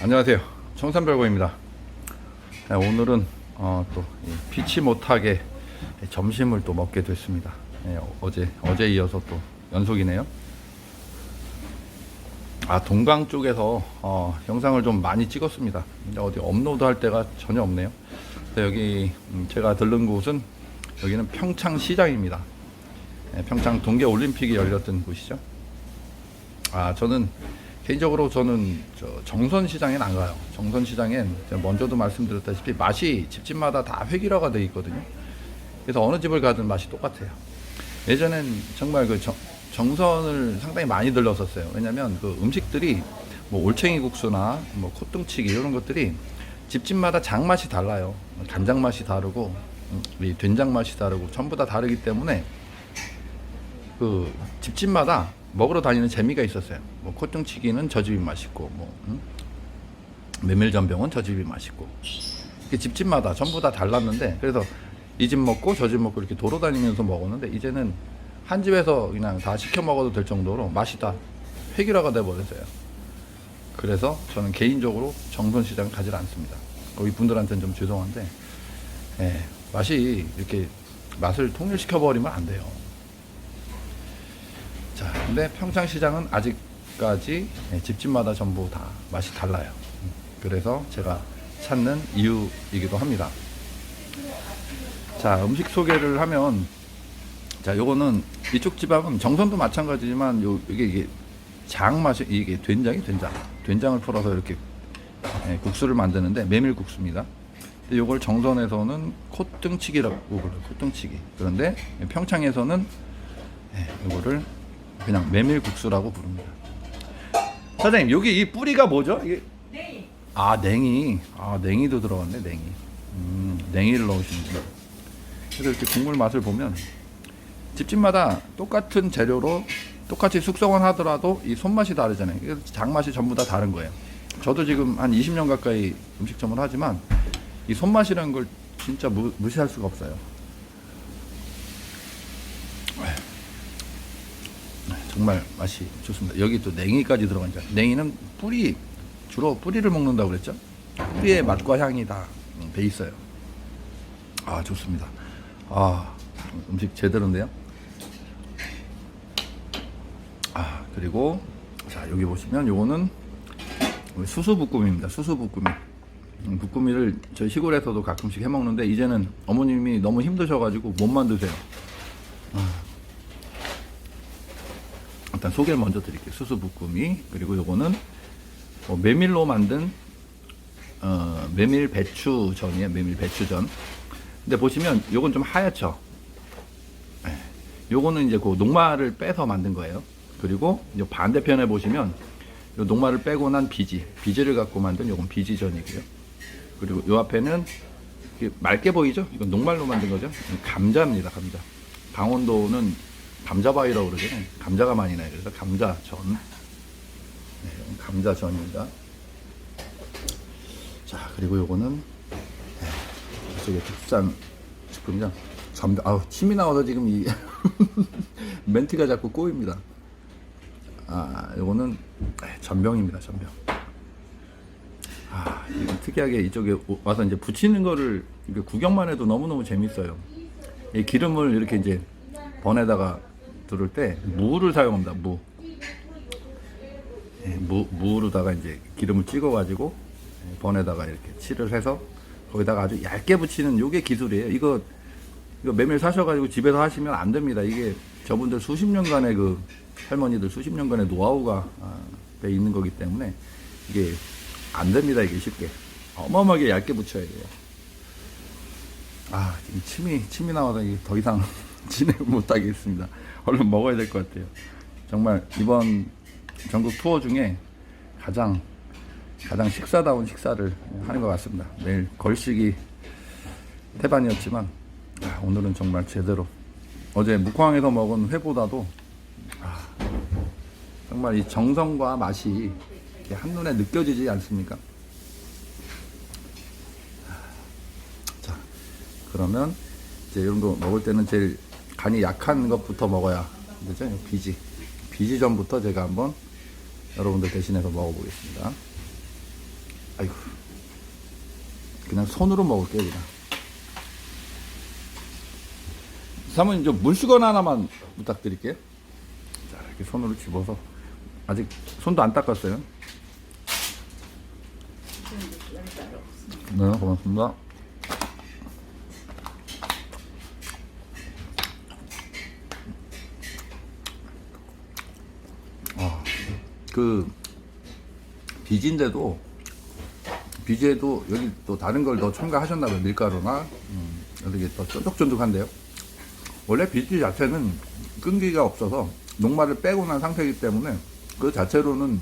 안녕하세요. 청산별고입니다. 네, 오늘은 어, 또이 피치 못하게 점심을 또 먹게 됐습니다. 네, 어제 어제 이어서 또 연속이네요. 아 동강 쪽에서 어, 영상을 좀 많이 찍었습니다. 근데 어디 업로드 할 때가 전혀 없네요. 여기 음, 제가 들른 곳은 여기는 평창 시장입니다. 네, 평창 동계 올림픽이 열렸던 곳이죠. 아 저는 개인적으로 저는 저 정선 시장엔 안 가요. 정선 시장엔 제가 먼저도 말씀드렸다시피 맛이 집집마다 다 획일화가 되어 있거든요. 그래서 어느 집을 가든 맛이 똑같아요. 예전엔 정말 그 정, 정선을 상당히 많이 들렀었어요. 왜냐면 그 음식들이 뭐 올챙이 국수나 뭐 콧등치기 이런 것들이 집집마다 장 맛이 달라요. 간장 맛이 다르고 음, 이 된장 맛이 다르고 전부 다 다르기 때문에 그 집집마다 먹으러 다니는 재미가 있었어요. 뭐 콧등치기는 저 집이 맛있고 뭐 음? 메밀전병은 저 집이 맛있고 집집마다 전부 다 달랐는데 그래서 이 집 먹고 저 집 먹고 이렇게 돌아다니면서 먹었는데 이제는 한 집에서 그냥 다 시켜 먹어도 될 정도로 맛이 다 획일화가 돼 버렸어요. 그래서 저는 개인적으로 정선시장 가지 않습니다. 거기 분들한테는 좀 죄송한데 예, 맛이 이렇게 맛을 통일시켜 버리면 안 돼요. 자, 근데 평창시장은 아직까지 예, 집집마다 전부 다 맛이 달라요. 음, 그래서 제가 찾는 이유이기도 합니다. 자, 음식 소개를 하면 자, 요거는 이쪽 지방은 정선도 마찬가지지만 요 이게 이게 장 맛이 이게 된장이 된장. 된장을 풀어서 이렇게 예, 국수를 만드는데 메밀국수입니다. 요걸 정선에서는 콧등치기라고 불러요. 콧등치기. 그런데 평창에서는 예, 요거를 그냥 메밀국수라고 부릅니다. 사장님, 여기 이 뿌리가 뭐죠? 이게 네. 아, 냉이. 아, 냉이도 들어갔네, 냉이. 음, 냉이를 넣으시는구나. 그래서 이렇게 국물 맛을 보면 집집마다 똑같은 재료로 똑같이 숙성을 하더라도 이 손맛이 다르잖아요. 장맛이 전부 다 다른 거예요. 저도 지금 한 20년 가까이 음식점을 하지만 이 손맛이라는 걸 진짜 무, 무시할 수가 없어요. 정말 맛이 좋습니다. 여기 또 냉이까지 들어가니까 냉이는 뿌리 주로 뿌리를 먹는다고 그랬죠? 뿌리의 맛과 향이 다배 있어요. 아 좋습니다. 아 음식 제대로인데요. 아 그리고 자 여기 보시면 요거는 수수부꾸미입니다. 수수부꾸미. 음, 부꾸미를 저희 시골에서도 가끔씩 해 먹는데 이제는 어머님이 너무 힘드셔가지고 못 만드세요. 일단 소개를 먼저 드릴게요. 수수 부꾸미 그리고 요거는 어, 메밀로 만든 어, 메밀 배추전이에요. 메밀 배추전. 근데 보시면 요건 좀 하얗죠. 예. 요거는 이제 그 녹말을 빼서 만든 거예요. 그리고 요 반대편에 보시면 요 녹말을 빼고 난 비지, 비지를 갖고 만든 요건 비지전이고요. 그리고 요 앞에는 맑게 보이죠? 이건 녹말로 만든 거죠. 감자입니다, 감자. 강원도는 감자바위라고 그러잖아요. 감자가 많이 나요. 그래서 감자전. 네, 감자전입니다. 자, 그리고 요거는 네, 이쪽에 국산 식품이죠. 전병, 아우, 침이 나와서 지금 이 멘트가 자꾸 꼬입니다. 아, 요거는 네, 전병입니다, 전병. 아, 특이하게 이쪽에 오- 와서 이제 붙이는 거를 구경만 해도 너무너무 재밌어요. 이 기름을 이렇게 이제 번에다가 두를 때 무를 사용합니다. 무. 예, 무 무로다가 이제 기름을 찍어 가지고 예, 번에다가 이렇게 칠을 해서 거기다가 아주 얇게 붙이는 요게 기술이에요. 이거 이거 메밀 사셔 가지고 집에서 하시면 안 됩니다. 이게 저분들 수십 년간의 그 할머니들 수십 년간의 노하우가 아, 돼 있는 거기 때문에 이게 안 됩니다. 이게 쉽게 어마어마하게 얇게 붙여야 돼요. 아, 지금 침이, 침이 나와서 더 이상 진행을 못 하겠습니다. 얼른 먹어야 될 것 같아요. 정말 이번 전국 투어 중에 가장, 가장 식사다운 식사를 하는 것 같습니다. 매일 걸식이 태반이었지만, 아, 오늘은 정말 제대로. 어제 묵황에서 먹은 회보다도, 아, 정말 이 정성과 맛이 한눈에 느껴지지 않습니까? 자, 그러면 이제 이런 거 먹을 때는 제일 간이 약한 것부터 먹어야 되죠. 비지. 비지전부터 제가 한번 여러분들 대신해서 먹어보겠습니다. 아이고. 그냥 손으로 먹을게요, 그냥. 사모님, 좀 물수건 하나만 부탁드릴게요. 자, 이렇게 손으로 집어서. 아직 손도 안 닦았어요. 네, 고맙습니다. 아, 그 비지인데도 비지에도 여기 또 다른 걸 더 첨가하셨나봐요 밀가루나. 음, 이게 더 쫀득쫀득한데요. 원래 비지 자체는 끈기가 없어서 녹말을 빼고 난 상태이기 때문에 그 자체로는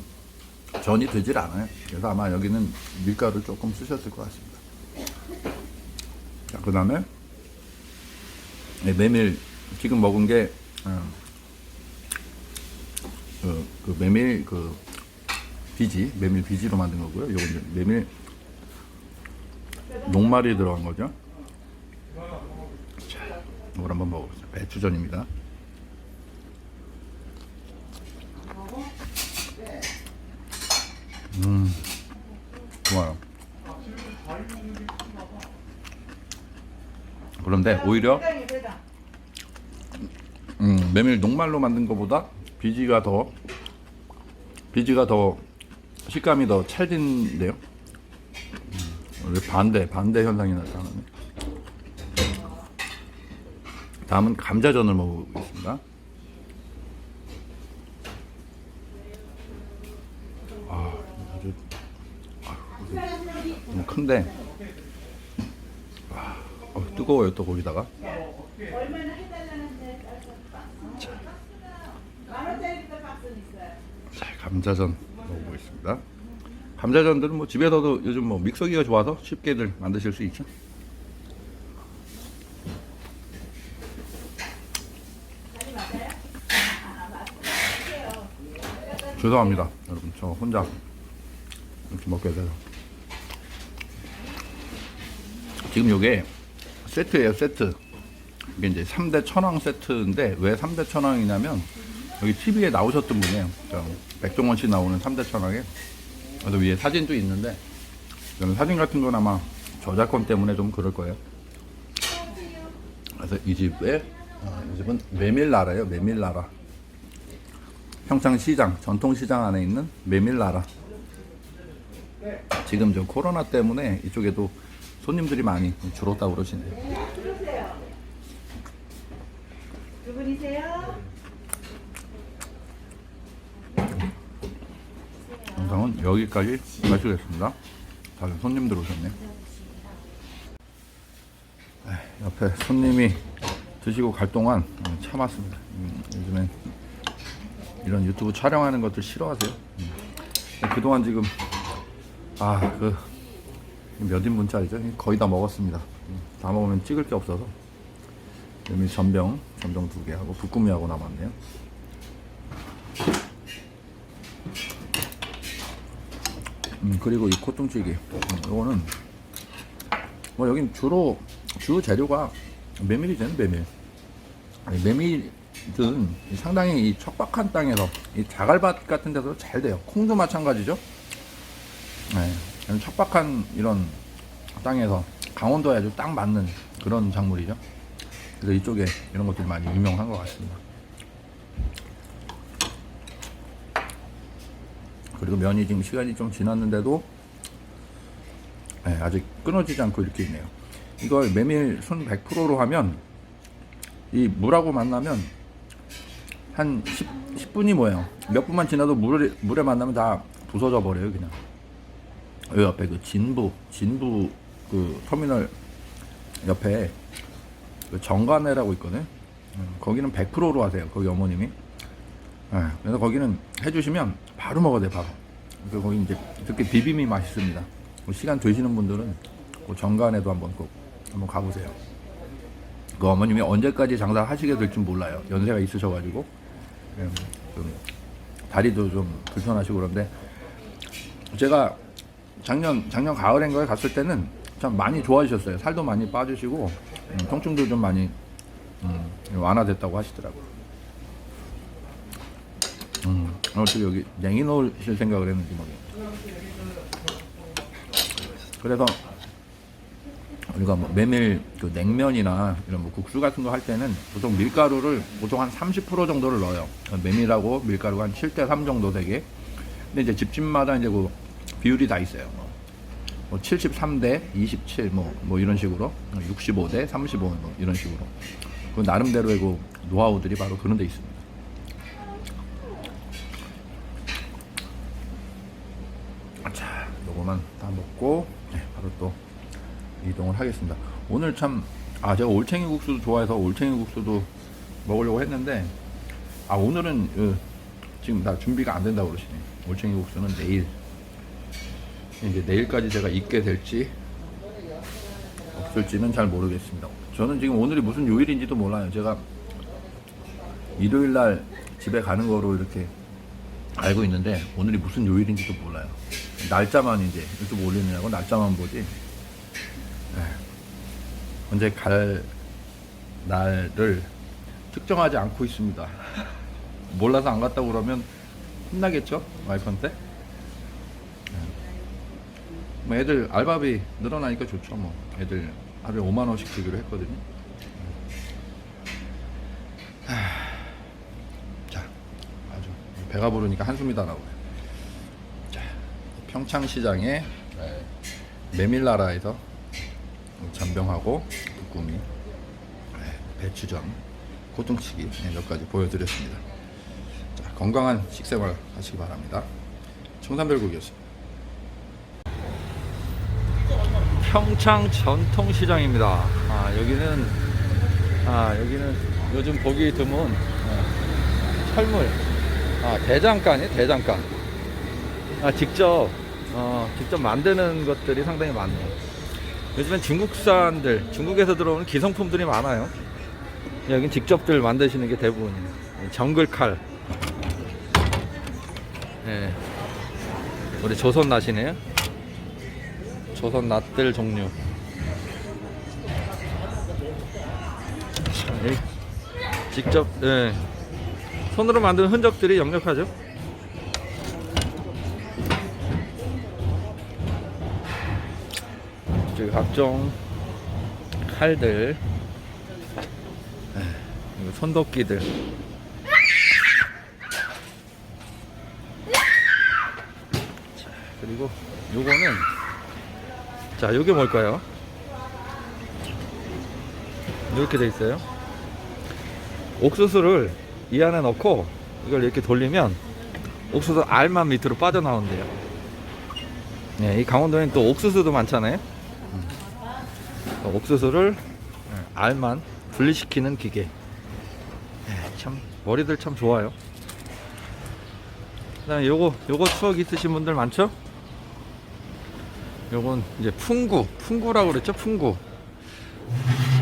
전이 되질 않아요. 그래서 아마 여기는 밀가루 조금 쓰셨을 것 같습니다. 자 그 다음에 메밀. 지금 먹은 게 어, 그, 그 메밀 그 비지 메밀 비지로 만든 거고요. 요건 이제 메밀 녹말이 들어간 거죠. 자, 이걸 한번 먹어보세요. 배추전입니다. 음, 좋아요. 그런데 오히려 음, 메밀 녹말로 만든 것보다 비지가 더 비지가 더 식감이 더 찰진데요. 음, 반대 반대 현상이 나타나네. 다음은 감자전을 먹어보겠습니다. 아, 아주 아, 너무 큰데 와, 어, 뜨거워요 또 거기다가. 얼마나 해달라는데 만 원짜리부터 박스는 있어요. 자, 감자전 먹어보겠습니다. 감자전들은 뭐 집에서도 요즘 뭐 믹서기가 좋아서 쉽게들 만드실 수 있죠. 죄송합니다, 여러분. 저 혼자 이렇게 먹게 돼서. 지금 요게 세트예요, 세트. 이게 이제 3대 천왕 세트인데 왜 3대 천왕이냐면 여기 TV에 나오셨던 분이에요. 저 백종원 씨 나오는 3대 천왕에. 그래서 위에 사진도 있는데 저는 사진 같은 건 아마 저작권 때문에 좀 그럴 거예요. 그래서 이 집에 어, 이 집은 메밀나라예요. 메밀나라. 평창시장 전통시장 안에 있는 메밀나라. 지금 저 코로나 때문에 이쪽에도 손님들이 많이 줄었다고 그러시네요. 들으세요. 두 분이세요? 영상은 여기까지 마치겠습니다. 다들 손님들 오셨네요. 에이, 옆에 손님이 드시고 갈 동안 음, 참았습니다. 음, 요즘엔 이런 유튜브 촬영하는 것들 싫어하세요. 음. 그동안 지금 아 그 몇 인분 짜리죠? 거의 다 먹었습니다. 음, 다 먹으면 찍을 게 없어서 여기 전병 전병 두 개 하고 부꾸미하고 남았네요. 음, 그리고 이. 음, 이거는 뭐 여긴 주로 주 재료가 메밀이잖아요, 메밀. 아니, 메밀은 상당히 이 척박한 땅에서 이 자갈밭 같은 데서 잘 돼요. 콩도 마찬가지죠. 네, 척박한 이런 땅에서 강원도에 아주 딱 맞는 그런 작물이죠. 그래서 이쪽에 이런 것들이 많이 유명한 것 같습니다. 그리고 면이 지금 시간이 좀 지났는데도 네, 아직 끊어지지 않고 이렇게 있네요. 이걸 메밀 순 100%로 하면 이 물하고 만나면 한 10, 분이 뭐예요? 몇 분만 지나도 물에, 물에 만나면 다 부서져 버려요, 그냥. 여기 옆에 그 진부, 진부 그 터미널 옆에 그 정관회라고 있거든요. 음, 거기는 100%로 하세요, 거기 어머님이. 네, 그래서 거기는 해주시면 바로 먹어야 돼, 바로. 그 거기 이제 특히 비빔이 맛있습니다. 뭐 시간 되시는 분들은 그 정관에도 한번 꼭 한번 가보세요. 그 어머님이 언제까지 장사하시게 될지 몰라요. 연세가 있으셔가지고 음, 좀 다리도 좀 불편하시고 그런데 제가 작년 작년 가을인가에 갔을 때는 참 많이 좋아지셨어요. 살도 많이 빠지시고 음, 통증도 좀 많이 음, 완화됐다고 하시더라고요. 음, 어떻게 여기 냉이 넣으실 생각을 했는지 모르겠어요. 그래서 우리가 뭐 메밀 그 냉면이나 이런 뭐 국수 같은 거 할 때는 보통 밀가루를 보통 한 30% 정도를 넣어요. 메밀하고 밀가루가 한 7대 3 정도 되게. 근데 이제 집집마다 이제 그 비율이 다 있어요. 뭐, 뭐 73대 27 뭐 뭐 이런 식으로 65대 35 뭐 이런 식으로. 그 나름대로의 그 노하우들이 바로 그런 데 있습니다. 자, 요거만 다 먹고 네, 바로 또 이동을 하겠습니다. 오늘 참, 아, 제가 올챙이 국수도 좋아해서 올챙이 국수도 먹으려고 했는데, 아, 오늘은, 어, 지금 나 준비가 안 된다고 그러시네. 올챙이 국수는 내일. 이제 내일까지 제가 있게 될지, 없을지는 잘 모르겠습니다. 저는 지금 오늘이 무슨 요일인지도 몰라요. 제가 일요일 날 집에 가는 거로 이렇게 알고 있는데, 오늘이 무슨 요일인지도 몰라요. 날짜만 이제 유튜브 올리느라고 날짜만 보지. 언제 갈 날을 특정하지 않고 있습니다. 몰라서 안 갔다고 그러면 혼나겠죠? 와이프한테? 뭐 애들 알바비 늘어나니까 좋죠 뭐 애들 하루에 5만 원씩 주기로 했거든요 하... 자 아주 배가 부르니까 한숨이 다 나오네 자 평창시장에 네, 메밀나라에서 잔병하고 부꾸미 네, 배추전 고등치기 네, 몇 가지 보여드렸습니다. 자, 건강한 식생활 하시기 바랍니다. 청산별국이었습니다. 평창 전통시장입니다. 아 여기는 아 여기는 요즘 보기 드문 어, 철물. 아 대장간이 대장간. 아 직접 어, 직접 만드는 것들이 상당히 많네요 요즘엔 중국산들, 중국에서 들어오는 기성품들이 많아요. 여긴 직접들 만드시는 게 대부분이에요. 정글 칼. 예. 우리 조선 낫이네요. 조선 낫들 종류. 직접, 예. 손으로 만든 흔적들이 역력하죠. 저기 각종 칼들. 에, 그리고 손도끼들. 자, 그리고 요거는 자 요게 뭘까요? 이렇게 돼 있어요. 옥수수를 이 안에 넣고 이걸 이렇게 돌리면 옥수수 알만 밑으로 빠져나온대요. 네, 이 강원도에는 또 옥수수도 많잖아요 옥수수를 알만 분리시키는 기계. 예, 참 머리들 참 좋아요. 그다음에 요거 요거 추억 있으신 분들 많죠? 요건 이제 풍구, 풍구라고 그랬죠, 풍구.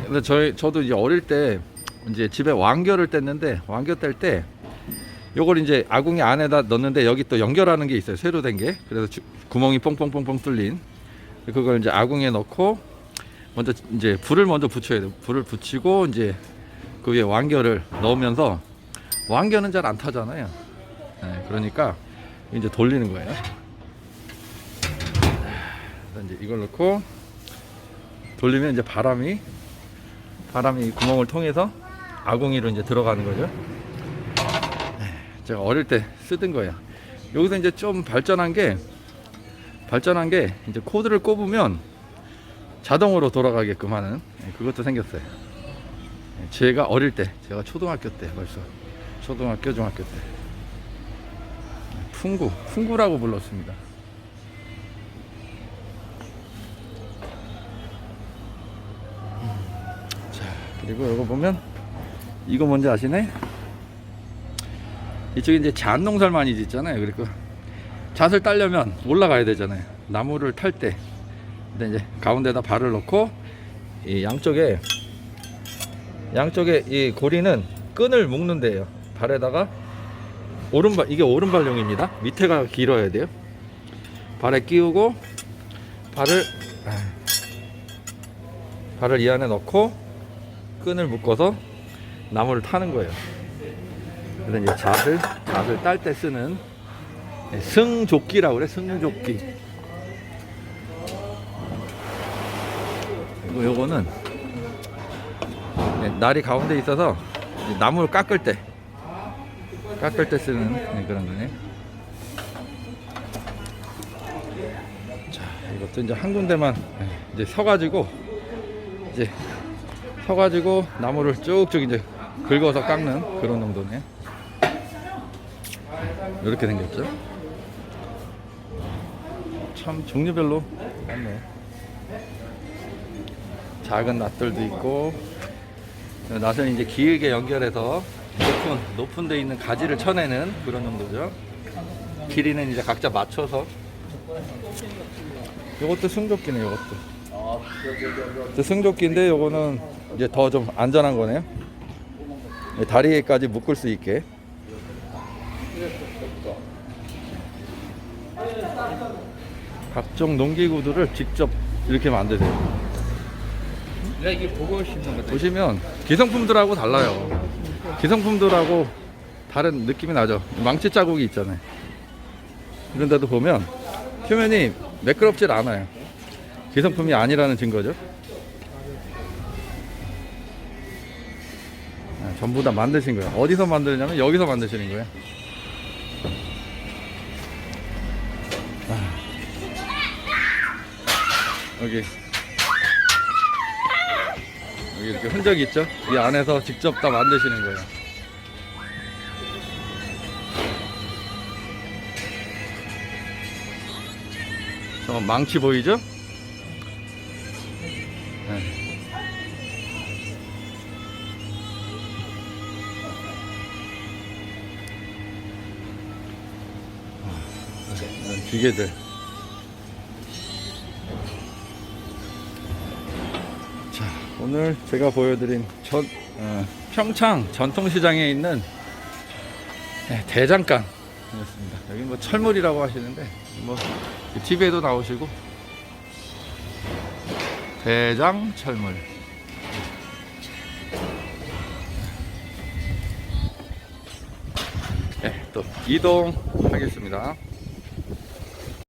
근데 저희 저도 이제 어릴 때 이제 집에 왕겨를 뗐는데 왕겨 뗄 때 요걸 이제 아궁이 안에다 넣는데 여기 또 연결하는 게 있어요, 새로 된 게. 그래서 주- 구멍이 뽕뽕뽕뽕 뚫린. 그걸 이제 아궁이에 넣고 먼저 이제 불을 먼저 붙여야 돼요. 불을 붙이고 이제 그 위에 왕겨를 넣으면서 왕겨는 잘안 타잖아요. 네, 그러니까 이제 돌리는 거예요. 그래서 이제 이걸 넣고 돌리면 이제 바람이 바람이 이 구멍을 통해서 아궁이로 이제 들어가는 거죠. 네, 제가 어릴 때 쓰던 거예요. 여기서 이제 좀 발전한 게 발전한 게 이제 코드를 꼽으면 자동으로 돌아가게끔 하는 예, 그것도 생겼어요. 예, 제가 어릴 때, 제가 초등학교 때 벌써 초등학교, 중학교 때 예, 풍구, 풍구라고 불렀습니다. 음, 자, 그리고 이거 보면 이거 뭔지 아시네? 이쪽에 이제 잣농살 많이 짓잖아요. 그리고 잣을 따려면 올라가야 되잖아요. 나무를 탈 때. 근데 이제 가운데다 발을 넣고 이 양쪽에 양쪽에 이 고리는 끈을 묶는 데예요. 발에다가 오른발 이게 오른발용입니다. 밑에가 길어야 돼요. 발에 끼우고 발을 아, 발을 이 안에 넣고 끈을 묶어서 나무를 타는 거예요. 그래서 이제 잣을 잣을 딸때 쓰는 승조끼라고 그래 승조끼. 그리고 요거는 네, 날이 가운데 있어서 나무를 깎을 때 깎을 때 쓰는 네, 그런 거네. 자, 이것도 이제 한 군데만 네, 이제 서가지고 이제 서가지고 나무를 쭉쭉 이제 긁어서 깎는 그런 정도네. 이렇게 생겼죠. 참 종류별로 많네. 작은 낫들도 있고 낫은 이제 길게 연결해서 높은 높은 데 있는 가지를 쳐내는 그런 정도죠. 길이는 이제 각자 맞춰서. 이것도 승조끼네, 이것도. 저 승조끼인데 요거는 이제 더 좀 안전한 거네요. 다리에까지 묶을 수 있게. 각종 농기구들을 직접 이렇게 만드세요. 이게 보고 싶는 거다. 보시면 기성품들하고 달라요. 기성품들하고 다른 느낌이 나죠. 망치 자국이 있잖아요. 그런데도 보면 표면이 매끄럽질 않아요. 기성품이 아니라는 증거죠. 아, 전부 다 만드신 거예요. 어디서 만드냐면 여기서 만드시는 거예요. 아. 여기 여기 이렇게 흔적이 있죠? 이 안에서 직접 다 만드시는 거예요. 저 망치 보이죠? 네. 이런 기계들. 오늘 제가 보여드린 전, 어, 평창 전통시장에 있는 네, 대장간이었습니다. 여기 뭐 철물이라고 하시는데 뭐 TV에도 나오시고 대장 철물. 네, 또 이동하겠습니다.